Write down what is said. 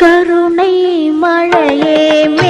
கருணை மழையே மே